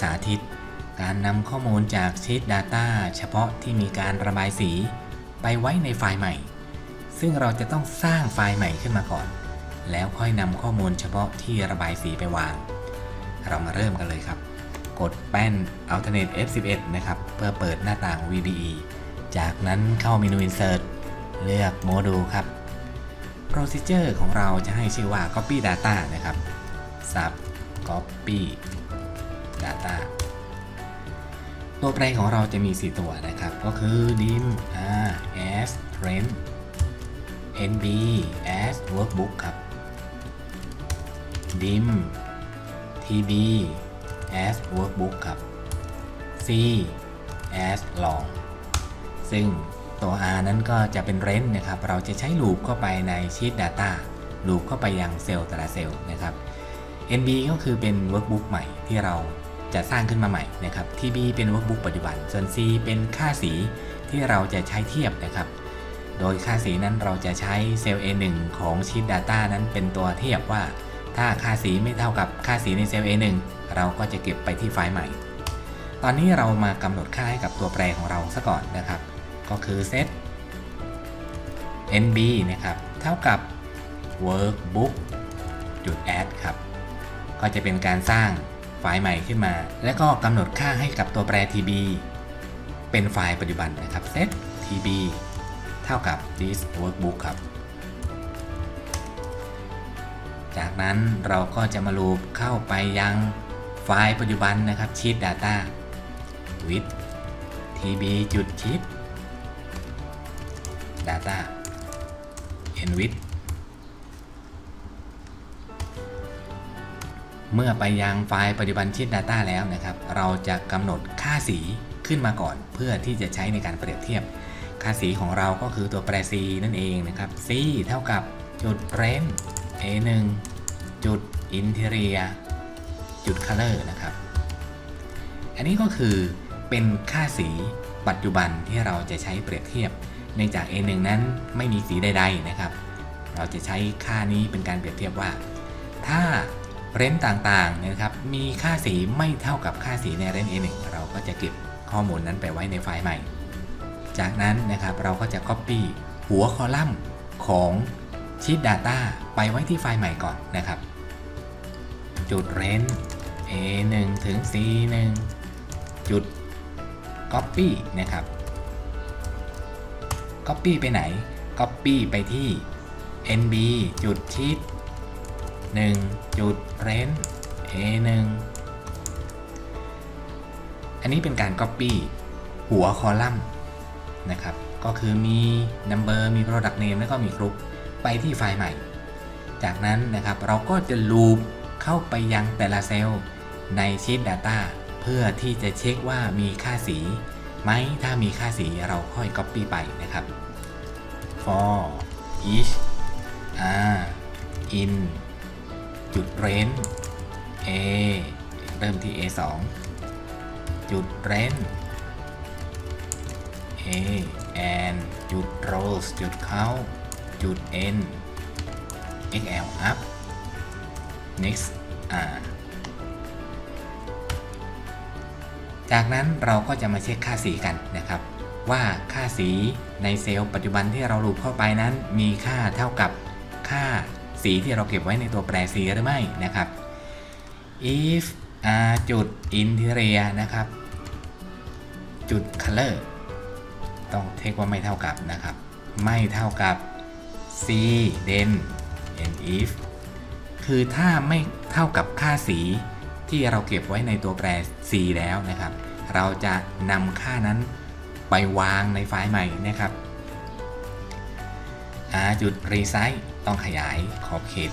สาธิต การนำข้อมูลจากชีต Data เฉพาะที่มีการระบายสี ไปไว้ในไฟล์ใหม่ ซึ่งเราจะต้องสร้างไฟล์ใหม่ขึ้นมาก่อน แล้วค่อยนำข้อมูลเฉพาะที่ระบายสีไปวาง เรามาเริ่มกันเลยครับ กดแป้น Alternate F11 นะครับ เพื่อเปิดหน้าต่าง VBE จากนั้นเข้าเมนู Insert เลือกโมดูลครับ Procedure ของเราจะให้ชื่อว่า Copy Data นะครับ Sub Copy Data ตัวแปรของเราจะมี 4 ตัวนะครับ ก็คือ dim r as trend nb as workbook ครับ dim tb as workbook ครับ c as long ซึ่งตัว r นั้นก็จะเป็น range นะครับ เราจะใช้ loop เข้าไปใน sheet data loop เข้าไปยังเซลล์แต่ละเซลล์นะครับ NB ก็คือเป็น workbook ใหม่ที่เรา จะสร้างขึ้นมาใหม่นะครับ TB เป็น workbook ปัจจุบัน ส่วน C เป็นค่าสีที่เราจะใช้เทียบนะครับ โดยค่าสีนั้นเราจะใช้เซลล์ A1 ของ sheet data นั้นเป็นตัวเทียบว่า ถ้าค่าสีไม่เท่ากับค่าสีในเซลล์ A1 เราก็จะเก็บไปที่ไฟล์ใหม่ ตอนนี้เรามากำหนดค่าให้กับตัวแปรของเราซะก่อนนะครับ ก็คือ set nb นะครับ เท่ากับ workbook จุด add ครับ ก็จะเป็นการสร้าง ไฟล์ใหม่ขึ้นมา และก็กำหนดค่าให้กับตัวแปร tb เป็นไฟล์ปัจจุบันนะครับ set tb เท่ากับ this workbook ครับ จากนั้นเราก็จะมาลูปเข้าไปยังไฟล์ปัจจุบันนะครับ sheet data with tb จุด sheet data n with เมื่อไปยังไฟล์ปัจจุบันชีต Data แล้วนะครับ เราจะกำหนดค่าสีขึ้นมาก่อน เพื่อที่จะใช้ในการเปรียบเทียบ ค่าสีของเราก็คือตัวแปร C นั่นเองนะครับ C เท่ากับจุด range A1 จุด interior จุด color นะครับ อันนี้ก็คือเป็นค่าสีปัจจุบันที่เราจะใช้เปรียบเทียบเนื่องจาก A1 นั้นไม่มีสีใดๆนะครับ เราจะใช้ค่านี้เป็นการเปรียบเทียบว่า ถ้า เรนต่างๆนะครับมีค่าสีไม่เท่ากับค่าสีในเรน A1 เราก็จะเก็บข้อมูลนั้นไปไว้ในไฟล์ใหม่ จากนั้นนะครับเราก็จะ Copy หัวคอลัมน์ของ Sheet Data ไปไว้ที่ไฟล์ใหม่ก่อนนะครับ จุดเรน A1 ถึง C1 จุด Copy นะครับ Copy ไปไหน Copy ไปที่ NB จุด Sheet 1จุด range A1 อันนี้เป็นการ Copy หัวคอลัมน์นะครับ ก็คือมี Number มี Product Name แล้วก็มี Group ไปที่ไฟล์ใหม่ จากนั้นนะครับเราก็จะ loop เข้าไปยังแต่ละเซลล์ใน Sheet Data เพื่อที่จะเช็คว่ามีค่าสีไหมถ้ามีค่าสีเราค่อย Copy ไปนะครับ for each r in จุด range a เริ่มที่ a 2จุด range a and จุด rows จุด count จุด n xl up next r จากนั้นเราก็จะมาเช็คค่าสีกันนะครับ ว่าค่าสีในเซลล์ปัจจุบันที่เราลูปเข้าไปนั้นมีค่าเท่ากับค่า สีที่เราเก็บไว้ในตัวแปรสีหรือไม่นะครับ if r จุด interior นะครับ จุด color ต้องเทคว่าไม่เท่ากับนะครับ ไม่เท่ากับ c then and if คือถ้าไม่เท่ากับค่าสีที่เราเก็บไว้ในตัวแปร c แล้วนะครับ เราจะนำค่านั้นไปวางในไฟล์ใหม่นะครับ r จุด resize ต้องขยายขอบเขต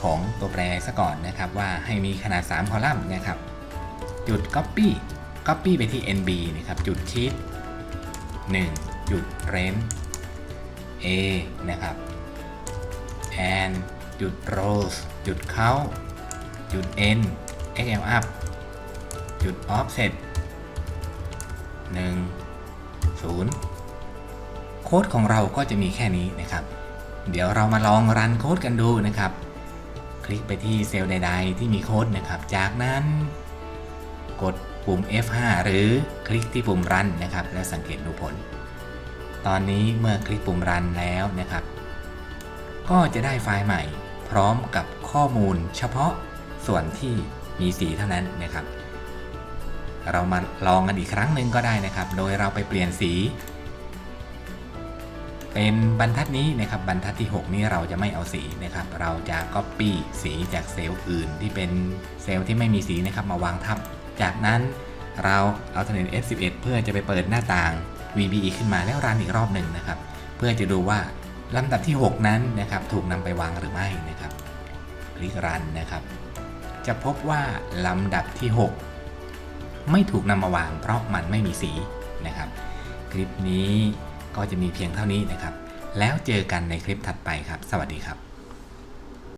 ของตัวแปรซะก่อนนะครับว่าให้มีขนาด 3 คอลัมน์นะครับ จุด copy copy ไปที่ nb นะครับจุด sheet 1จุด range a นะครับ and จุด rows จุด count จุด n xl up จุด offset 1 0 โค้ดของเราก็จะมีแค่นี้นะครับ เดี๋ยวเรามาลองรันโค้ดกันดูนะครับ คลิกไปที่เซลล์ใด ๆ ที่มีโค้ดนะครับ จากนั้น กดปุ่ม F5 หรือคลิกที่ปุ่ม Run นะครับ แล้วสังเกตดูผล ตอนนี้เมื่อคลิกปุ่ม Run แล้วนะครับ ก็จะได้ไฟล์ใหม่ พร้อมกับข้อมูลเฉพาะส่วนที่มีสีเท่านั้นนะครับ เรามาลองกันอีกครั้งหนึ่งก็ได้นะครับ โดยเราไปเปลี่ยนสี เป็นบรรทัดนี้นะครับบรรทัดที่ 6 นี้เราจะไม่เอาสีนะครับ เราจะ Copy สีจากเซลล์อื่น ที่เป็นเซลล์ที่ไม่มีสีนะครับมาวางทับ จากนั้นเราเอาท F11 เพื่อจะไปเปิดหน้าต่าง VBE ขึ้นมาแล้วรันอีกรอบหนึ่งนะครับ เพื่อจะดูว่าลำดับที่ 6 นั้นนะครับถูกนำไปวางหรือไม่นะครับ คลิกรันนะครับ จะพบว่าลำดับที่ 6 ไม่ถูกนำมาวางเพราะมันไม่มีสีนะครับ คลิปนี้ ก็จะมีเพียงเท่านี้นะครับ แล้วเจอกันในคลิปถัดไปครับ สวัสดีครับ